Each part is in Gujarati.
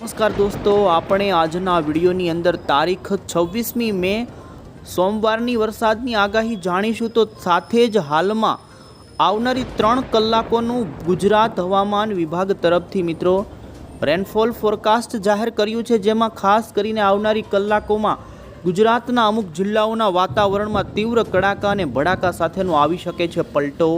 નમસ્કાર દોસ્તો, આપણે આજના વિડીયોની અંદર તારીખ છવ્વીસમી મે સોમવારની વરસાદની આગાહી જાણીશું તો સાથે જ હાલમાં આવનારી ત્રણ કલાકોનું ગુજરાત હવામાન વિભાગ તરફથી મિત્રો રેનફોલ ફોરકાસ્ટ જાહેર કર્યું છે, જેમાં ખાસ કરીને આવનારી કલાકોમાં ગુજરાતના અમુક જિલ્લાઓના વાતાવરણમાં તીવ્ર કડાકા અને ભડાકા સાથેનો આવી શકે છે પલટો.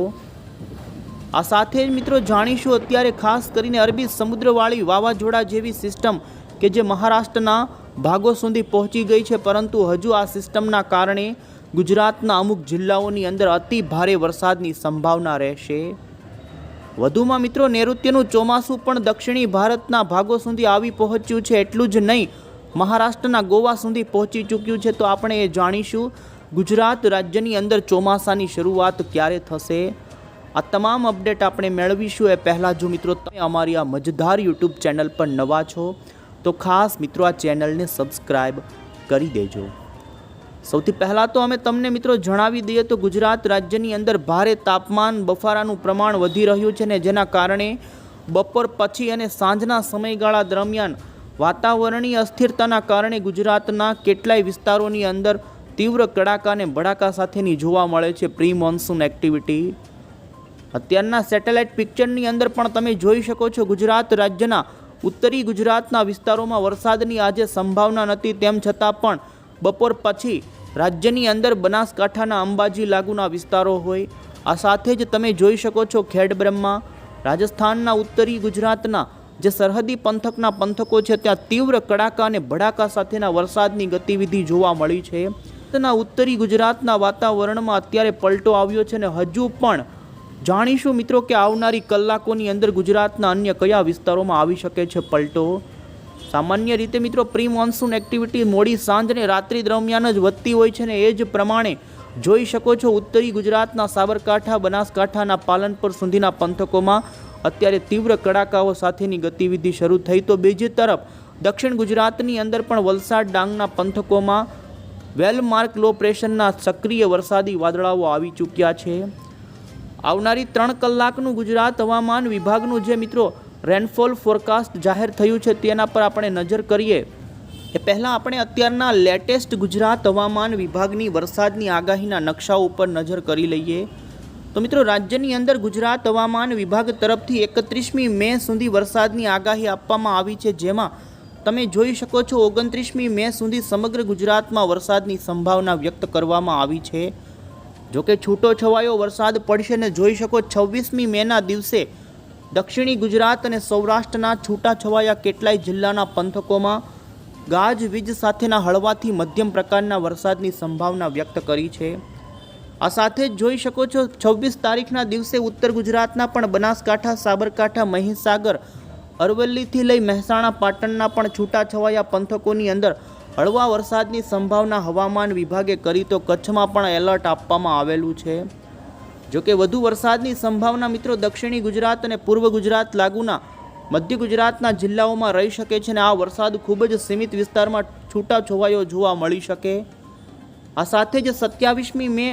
આ સાથે જ મિત્રો જાણીશું અત્યારે ખાસ કરીને અરબી સમુદ્રવાળી વાવાઝોડા જેવી સિસ્ટમ કે જે મહારાષ્ટ્રના ભાગો સુધી પહોંચી ગઈ છે, પરંતુ હજુ આ સિસ્ટમના કારણે ગુજરાતના અમુક જિલ્લાઓની અંદર અતિ ભારે વરસાદની સંભાવના રહેશે. વધુમાં મિત્રો, નૈઋત્યનું ચોમાસું પણ દક્ષિણી ભારતના ભાગો સુધી આવી પહોંચ્યું છે, એટલું જ નહીં, મહારાષ્ટ્રના ગોવા સુધી પહોંચી ચૂક્યું છે, તો આપણે એ જાણીશું ગુજરાત રાજ્યની અંદર ચોમાસાની શરૂઆત ક્યારે થશે? આ તમામ અપડેટ આપણે મેળવીશું. એ પહેલાં જો મિત્રો તમે અમારી આ મજેદાર યુટ્યુબ ચેનલ પર નવા છો, તો ખાસ મિત્રો આ ચેનલને સબસ્ક્રાઈબ કરી દેજો. સૌથી પહેલાં તો અમે તમને મિત્રો જણાવી દઈએ તો ગુજરાત રાજ્યની અંદર ભારે તાપમાન બફારાનું પ્રમાણ વધી રહ્યું છે ને જેના કારણે બપોર પછી અને સાંજના સમયગાળા દરમિયાન વાતાવરણીય અસ્થિરતાના કારણે ગુજરાતના કેટલાય વિસ્તારોની અંદર તીવ્ર કડાકા અને ભડાકા સાથેની જોવા મળે છે. પ્રી મોન્સૂન એક્ટિવિટી અત્યારના સેટેલાઇટ પિક્ચરની અંદર પણ તમે જોઈ શકો છો ગુજરાત રાજ્યના ઉત્તરી ગુજરાતના વિસ્તારોમાં વરસાદની આજે સંભાવના નથી, તેમ છતાં પણ બપોર પછી રાજ્યની અંદર બનાસકાંઠાના અંબાજી લાગુના વિસ્તારો હોય. આ સાથે જ તમે જોઈ શકો છો ખેડબ્રહ્મા, રાજસ્થાનના ઉત્તરી ગુજરાતના જે સરહદી પંથકના પંથકો છે, ત્યાં તીવ્ર કડાકા અને ભડાકા સાથેના વરસાદની ગતિવિધિ જોવા મળી છે. તેના ઉત્તરી ગુજરાતના વાતાવરણમાં અત્યારે પલટો આવ્યો છે અને હજુ પણ જાણીશું મિત્રો કે આવનારી કલાકોની અંદર ગુજરાતના અન્ય કયા વિસ્તારોમાં આવી શકે છે પલટો? સામાન્ય રીતે મિત્રો પ્રી મોન્સૂન એક્ટિવિટી મોડી સાંજ અને રાત્રિ દરમિયાન જ વધતી હોય છે ને એ જ પ્રમાણે જોઈ શકો છો ઉત્તરી ગુજરાતના સાબરકાંઠા, બનાસકાંઠાના પાલનપુર સુધીના પંથકોમાં અત્યારે તીવ્ર કડાકાઓ સાથેની ગતિવિધિ શરૂ થઈ તો બીજી તરફ દક્ષિણ ગુજરાતની અંદર પણ વલસાડ ડાંગના પંથકોમાં વેલમાર્ક લો પ્રેશરના સક્રિય વરસાદી વાદળાઓ આવી ચૂક્યા છે. આવનારી ત્રણ કલાકનું ગુજરાત હવામાન વિભાગનું જે મિત્રો રેનફોલ ફોરકાસ્ટ જાહેર થયું છે તેના પર આપણે નજર કરીએ. એ પહેલાં આપણે અત્યારના લેટેસ્ટ ગુજરાત હવામાન વિભાગની વરસાદની આગાહીના નકશાઓ ઉપર નજર કરી લઈએ. તો મિત્રો, રાજ્યની અંદર ગુજરાત હવામાન વિભાગ તરફથી એકત્રીસમી મે સુધી વરસાદની આગાહી આપવામાં આવી છે, જેમાં તમે જોઈ શકો છો, ઓગણત્રીસમી મે સુધી સમગ્ર ગુજરાતમાં વરસાદની સંભાવના વ્યક્ત કરવામાં આવી છે. જોકે છૂટો છવાયો વરસાદ પડશે ને જોઈ શકો છવ્વીસમી મેના દિવસે દક્ષિણી ગુજરાત અને સૌરાષ્ટ્રના છૂટા છવાયા કેટલાય જિલ્લાના પંથકોમાં ગાજવીજ સાથેના હળવાથી મધ્યમ પ્રકારના વરસાદની સંભાવના વ્યક્ત કરી છે. આ સાથે જ જોઈ શકો છો છવ્વીસ તારીખના દિવસે ઉત્તર ગુજરાતના પણ બનાસકાંઠા, સાબરકાંઠા, મહીસાગર, અરવલ્લીથી લઈ મહેસાણા, પાટણના પણ છૂટાછવાયા પંથકોની અંદર હળવા વરસાદની સંભાવના હવામાન વિભાગે કરી તો કચ્છમાં પણ એલર્ટ આપવામાં આવેલું છે. જોકે વધુ વરસાદની સંભાવના મિત્રો દક્ષિણી ગુજરાત અને પૂર્વ ગુજરાત લાગુના મધ્ય ગુજરાતના જિલ્લાઓમાં રહી શકે છે અને આ વરસાદ ખૂબ જ સીમિત વિસ્તારમાં છૂટા છવાયો જોવા મળી શકે. આ સાથે જ સત્યાવીસમી મે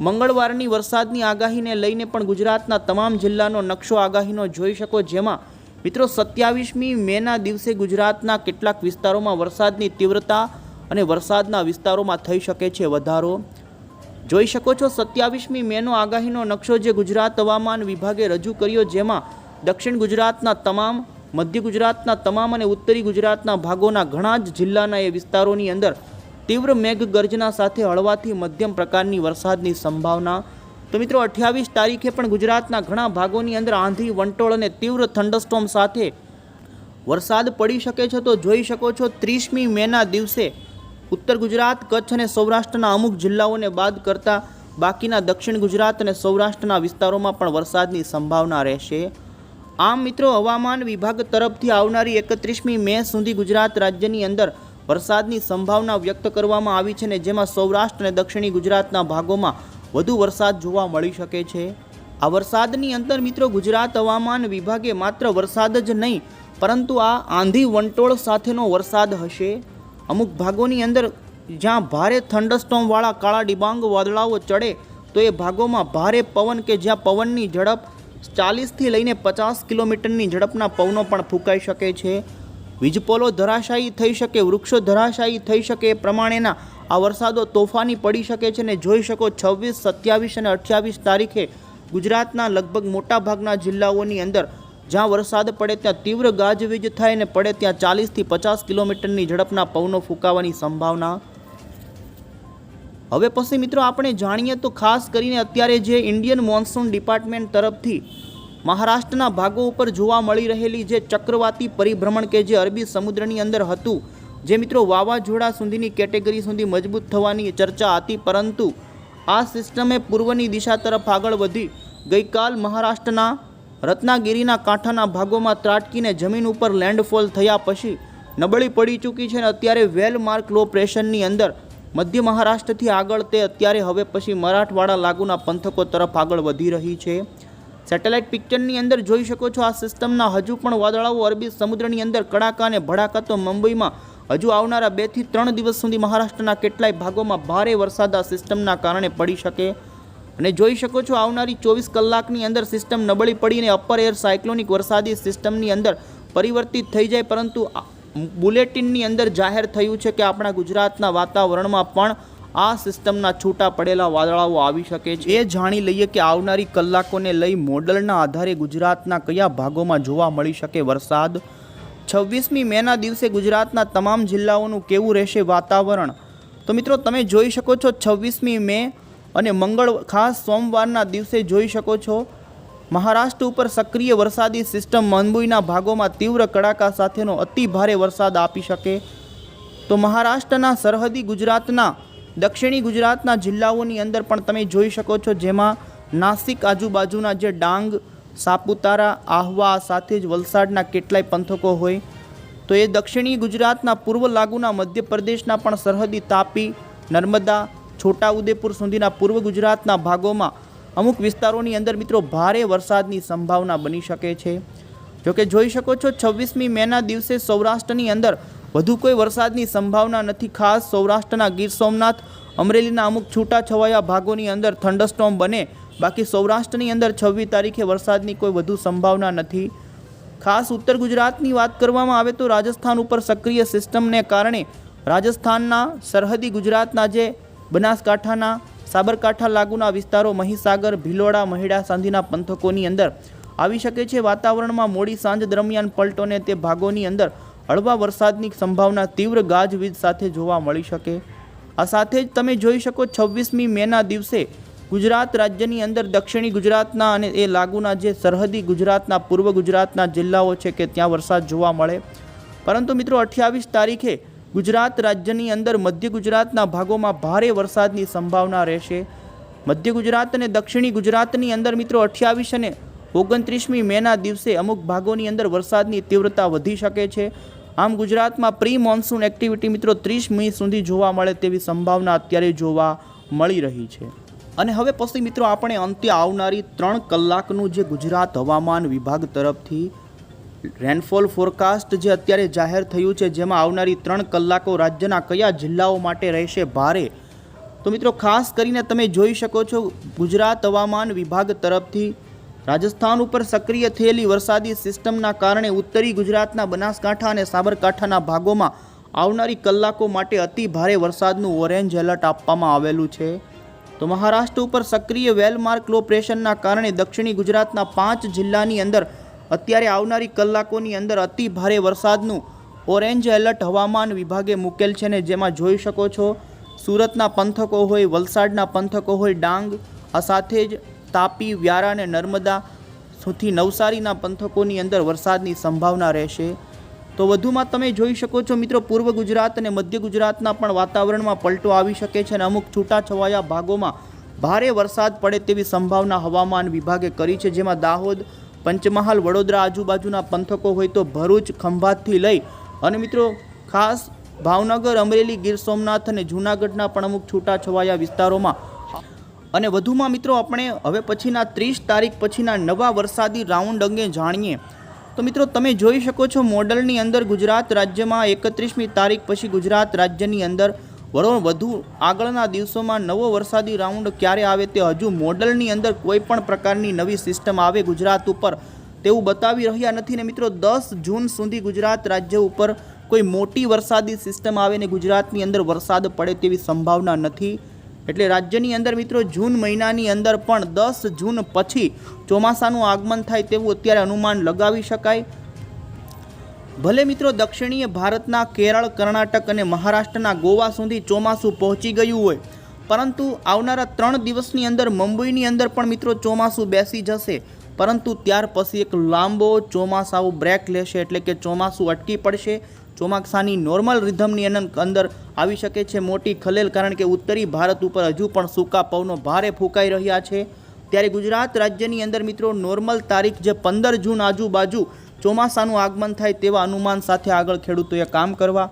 મંગળવારની વરસાદની આગાહીને લઈને પણ ગુજરાતના તમામ જિલ્લાનો નકશો આગાહીનો જોઈ શકો, જેમાં મિત્રો, સત્યાવીસમી મેના દિવસે ગુજરાતના કેટલાક વિસ્તારોમાં વરસાદની તીવ્રતા અને વરસાદના વિસ્તારોમાં થઈ શકે છે વધારો. જોઈ શકો છો, સત્યાવીસમી મેનો આગાહીનો નકશો જે ગુજરાત હવામાન વિભાગે રજૂ કર્યો, જેમાં દક્ષિણ ગુજરાતના તમામ, મધ્ય ગુજરાતના તમામ અને ઉત્તરી ગુજરાતના ભાગોના ઘણા જ જિલ્લાના એ વિસ્તારોની અંદર તીવ્ર મેઘગર્જના સાથે હળવાથી મધ્યમ પ્રકારની વરસાદની સંભાવના તો મિત્રો, અઠ્યાવીસ તારીખે પણ ગુજરાતના ઘણા ભાગોની અંદર આંધી, વંટોળ અને તીવ્ર થંડરસ્ટોમ સાથે વરસાદ પડી શકે છે. તો જોઈ શકો છો, ત્રીસમી મેના દિવસે ઉત્તર ગુજરાત, કચ્છ અને સૌરાષ્ટ્રના અમુક જિલ્લાઓને બાદ કરતાં બાકીના દક્ષિણ ગુજરાત અને સૌરાષ્ટ્રના વિસ્તારોમાં પણ વરસાદની સંભાવના રહેશે. આમ મિત્રો, હવામાન વિભાગ તરફથી આવનારી એકત્રીસમી મે સુધી ગુજરાત રાજ્યની અંદર વરસાદની સંભાવના વ્યક્ત કરવામાં આવી છે ને જેમાં સૌરાષ્ટ્ર અને દક્ષિણી ગુજરાતના ભાગોમાં વધુ વરસાદ જોવા મળી શકે છે. આ વરસાદની અંદર મિત્રો ગુજરાત હવામાન વિભાગે માત્ર વરસાદ જ નહીં, પરંતુ આ આંધી વંટોળ સાથેનો વરસાદ હશે. અમુક ભાગોની અંદર જ્યાં ભારે થંડરસ્ટોમવાળા કાળા ડિબાંગ વાદળાઓ ચડે, તો એ ભાગોમાં ભારે પવન કે જ્યાં પવનની ઝડપ ચાલીસથી લઈને પચાસ કિલોમીટરની ઝડપના પવનો પણ ફૂંકાઈ શકે છે. વીજપોલો ધરાશાયી થઈ શકે, વૃક્ષો ધરાશાયી થઈ શકે એ પ્રમાણેના આ વરસાદો તોફાની પડી શકે છે ને જોઈ શકો છવ્વીસ, સત્યાવીસ અને અઠ્યાવીસ તારીખે ગુજરાતના લગભગ મોટાભાગના જિલ્લાઓની અંદર જ્યાં વરસાદ પડે ત્યાં તીવ્ર ગાજવીજ થાય ને પડે ત્યાં ચાલીસથી પચાસ કિલોમીટરની ઝડપના પવનો ફૂંકાવાની સંભાવના. હવે પછી મિત્રો આપણે જાણીએ તો ખાસ કરીને અત્યારે જે ઇન્ડિયન મોન્સૂન ડિપાર્ટમેન્ટ તરફથી મહારાષ્ટ્રના ભાગો ઉપર જોવા મળી રહેલી જે ચક્રવાતી પરિભ્રમણ કે જે અરબી સમુદ્રની અંદર હતું જે મિત્રો વાવાઝોડા સુધીની કેટેગરી સુધી મજબૂત થવાની ચર્ચા હતી, પરંતુ આ સિસ્ટમે પૂર્વની દિશા તરફ આગળ વધી ગઈકાલ મહારાષ્ટ્રના રત્નાગીરીના કાંઠાના ભાગોમાં ત્રાટકીને જમીન ઉપર લેન્ડફોલ થયા પછી નબળી પડી ચૂકી છે અને અત્યારે વેલ માર્ક લો પ્રેશરની અંદર મધ્ય મહારાષ્ટ્રથી આગળ તે અત્યારે હવે પછી મરાઠવાડા લાગુના પંથકો તરફ આગળ વધી રહી છે. સેટેલાઇટ પિક્ચરની અંદર જોઈ શકો છો આ સિસ્ટમના હજુ પણ વાદળાઓ અરબી સમુદ્રની અંદર કડાકા અને ભડાકા તો મુંબઈમાં હજુ આવનારા બેથી ત્રણ દિવસ સુધી મહારાષ્ટ્રના કેટલાય ભાગોમાં ભારે વરસાદ આ સિસ્ટમના કારણે પડી શકે. અને જોઈ શકો છો, આવનારી ચોવીસ કલાકની અંદર સિસ્ટમ નબળી પડીને અપર એર સાયક્લોનિક વરસાદી સિસ્ટમની અંદર પરિવર્તિત થઈ જાય, પરંતુ બુલેટિનની અંદર જાહેર થયું છે કે આપણા ગુજરાતના વાતાવરણમાં પણ આ સિસ્ટમના છૂટા પડેલા વાદળાઓ આવી શકે છે. એ જાણી લઈએ કે આવનારી કલાકોને લઈ મોડલના આધારે ગુજરાતના કયા ભાગોમાં જોવા મળી શકે વરસાદ. છવ્વીસમી મેના દિવસે ગુજરાતના તમામ જિલ્લાઓનું કેવું રહેશે વાતાવરણ? તો મિત્રો, તમે જોઈ શકો છો છવ્વીસમી મે અને મંગળ ખાસ સોમવારના દિવસે જોઈ શકો છો, મહારાષ્ટ્ર ઉપર સક્રિય વરસાદી સિસ્ટમ મુંબઈના ભાગોમાં તીવ્ર કડાકા સાથેનો અતિ ભારે વરસાદ આપી શકે. તો મહારાષ્ટ્રના સરહદી ગુજરાતના, દક્ષિણી ગુજરાતના જિલ્લાઓની અંદર પણ તમે જોઈ શકો છો જેમાં નાસિક આજુબાજુના જે ડાંગ સાપુતારા, આહવા સાથે જ વલસાડના કેટલાય પંથકો હોય. તો એ દક્ષિણી ગુજરાતના પૂર્વ લાગુના મધ્યપ્રદેશના પણ સરહદી તાપી, નર્મદા, છોટાઉદેપુર સુધીના પૂર્વ ગુજરાતના ભાગોમાં અમુક વિસ્તારોની અંદર મિત્રો ભારે વરસાદની સંભાવના બની શકે છે. જોકે જોઈ શકો છો છવ્વીસમી મેના દિવસે સૌરાષ્ટ્રની અંદર વધુ કોઈ વરસાદની સંભાવના નથી. ખાસ સૌરાષ્ટ્રના ગીર સોમનાથ, અમરેલીના અમુક છૂટાછવાયા ભાગોની અંદર થંડરસ્ટોમ બને બાકી સૌરાષ્ટ્રની અંદર છવ્વીસ તારીખે વરસાદની કોઈ વધુ સંભાવના નથી. ખાસ ઉત્તર ગુજરાતની વાત કરવામાં આવે તો રાજસ્થાન ઉપર સક્રિય સિસ્ટમને કારણે રાજસ્થાનના સરહદી ગુજરાતના જે બનાસકાંઠાના, સાબરકાંઠા લાગુના વિસ્તારો, મહીસાગર, ભિલોડા, મહિડા સાંધીના પંથકોની અંદર આવી શકે છે. વાતાવરણમાં મોડી સાંજ દરમિયાન પલટોને તે ભાગોની અંદર હળવા વરસાદની સંભાવના તીવ્ર ગાજવીજ સાથે જોવા મળી શકે. આ સાથે જ તમે જોઈ શકો છવ્વીસમી મેના દિવસે ગુજરાત રાજ્યની અંદર દક્ષિણી ગુજરાતના અને એ લાગુના જે સરહદી ગુજરાતના, પૂર્વ ગુજરાતના જિલ્લાઓ છે કે ત્યાં વરસાદ જોવા મળે. પરંતુ મિત્રો, અઠ્યાવીસ તારીખે ગુજરાત રાજ્યની અંદર મધ્ય ગુજરાતના ભાગોમાં ભારે વરસાદની સંભાવના રહેશે. મધ્ય ગુજરાત અને દક્ષિણી ગુજરાતની અંદર મિત્રો, અઠ્યાવીસ અને ઓગણત્રીસમી મેના દિવસે અમુક ભાગોની અંદર વરસાદની તીવ્રતા વધી શકે છે. આમ ગુજરાતમાં પ્રી મોન્સૂન એક્ટિવિટી મિત્રો, ત્રીસ મી સુધી જોવા મળે તેવી સંભાવના અત્યારે જોવા મળી રહી છે. અને હવે પછી મિત્રો, આપણે અંતે આવનારી ત્રણ કલાકનું જે ગુજરાત હવામાન વિભાગ તરફથી રેનફોલ ફોરકાસ્ટ જે અત્યારે જાહેર થયું છે, જેમાં આવનારી ત્રણ કલાકો રાજ્યના કયા જિલ્લાઓ માટે રહેશે ભારે? તો મિત્રો, ખાસ કરીને તમે જોઈ શકો છો, ગુજરાત હવામાન વિભાગ તરફથી રાજસ્થાન ઉપર સક્રિય થયેલી વરસાદી સિસ્ટમના કારણે ઉત્તરી ગુજરાતના બનાસકાંઠા અને સાબરકાંઠાના ભાગોમાં આવનારી કલાકો માટે અતિ ભારે વરસાદનું ઓરેન્જ એલર્ટ આપવામાં આવેલું છે. તો મહારાષ્ટ્ર ઉપર સક્રિય વેલમાર્ક લો પ્રેશરના કારણે દક્ષિણી ગુજરાતના પાંચ જિલ્લાની અંદર અત્યારે આવનારી કલાકોની અંદર અતિ ભારે વરસાદનું ઓરેન્જ એલર્ટ હવામાન વિભાગે મૂકેલ છે ને જેમાં જોઈ શકો છો, સુરતના પંથકો હોય, વલસાડના પંથકો હોય, ડાંગ, આ સાથે જ તાપી, વ્યારા અને નર્મદા સુધી નવસારીના પંથકોની અંદર વરસાદની સંભાવના રહેશે. તો વધુમાં તમે જોઈ શકો છો, મિત્રો, પૂર્વ ગુજરાત અને મધ્ય ગુજરાતના પણ વાતાવરણમાં પલટો આવી શકે છે અને અમુક છૂટાછવાયા ભાગોમાં ભારે વરસાદ પડે તેવી સંભાવના હવામાન વિભાગે કરી છે. જેમાં દાહોદ, પંચમહાલ, વડોદરા આજુબાજુના પંથકો હોય તો ભરૂચ, ખંભાતથી લઈ અને મિત્રો, ખાસ ભાવનગર, અમરેલી, ગીર સોમનાથ અને જૂનાગઢના પણ અમુક છૂટાછવાયા વિસ્તારોમાં અને વધુમાં મિત્રો, આપણે હવે પછીના ત્રીસ તારીખ પછીના નવા વરસાદી રાઉન્ડ અંગે જાણીએ. તો મિત્રો, તમે જોઈ શકો છો મોડલની અંદર ગુજરાત રાજ્યમાં એકત્રીસમી તારીખ પછી ગુજરાત રાજ્યની અંદર વરોણ વધુ આગળના દિવસોમાં નવો વરસાદી રાઉન્ડ ક્યારે આવે તે હજુ મોડલની અંદર કોઈ પણ પ્રકારની નવી સિસ્ટમ આવે ગુજરાત ઉપર તેવું બતાવી રહ્યા નથી. ને મિત્રો, દસ જૂન સુધી ગુજરાત રાજ્ય ઉપર કોઈ મોટી વરસાદી સિસ્ટમ આવે ને ગુજરાતની અંદર વરસાદ પડે તેવી સંભાવના નથી. એટલે રાજ્યની અંદર મિત્રો, જૂન મહિનાની અંદર પણ દસ જૂન પછી ચોમાસાનું આગમન થાય તેવું અત્યારે અનુમાન લગાવી શકાય. ભલે મિત્રો, દક્ષિણીય ભારતના કેરળ, કર્ણાટક અને મહારાષ્ટ્રના ગોવા સુધી ચોમાસું પહોંચી ગયું હોય, પરંતુ આવનારા ત્રણ દિવસની અંદર મુંબઈની અંદર પણ મિત્રો ચોમાસું બેસી જશે. પરંતુ ત્યાર પછી એક લાંબો ચોમાસાઓ બ્રેક લેશે, એટલે કે ચોમાસું અટકી પડશે. ચોમાસાની નોર્મલ રિધમની અંદર આવી શકે છે. મોટી ખલેલ કારણ કે ઉત્તરી ભારત ઉપર હજુ પણ સૂકા પવનો ભારે ફૂંકાઈ રહ્યા છે. ત્યારે ગુજરાત રાજ્યની અંદર મિત્રો નોર્મલ તારીખ જે પંદર જૂન આજુબાજુ ચોમાસાનું આગમન થાય તેવા અનુમાન સાથે આગળ ખેડૂતોએ કામ કરવા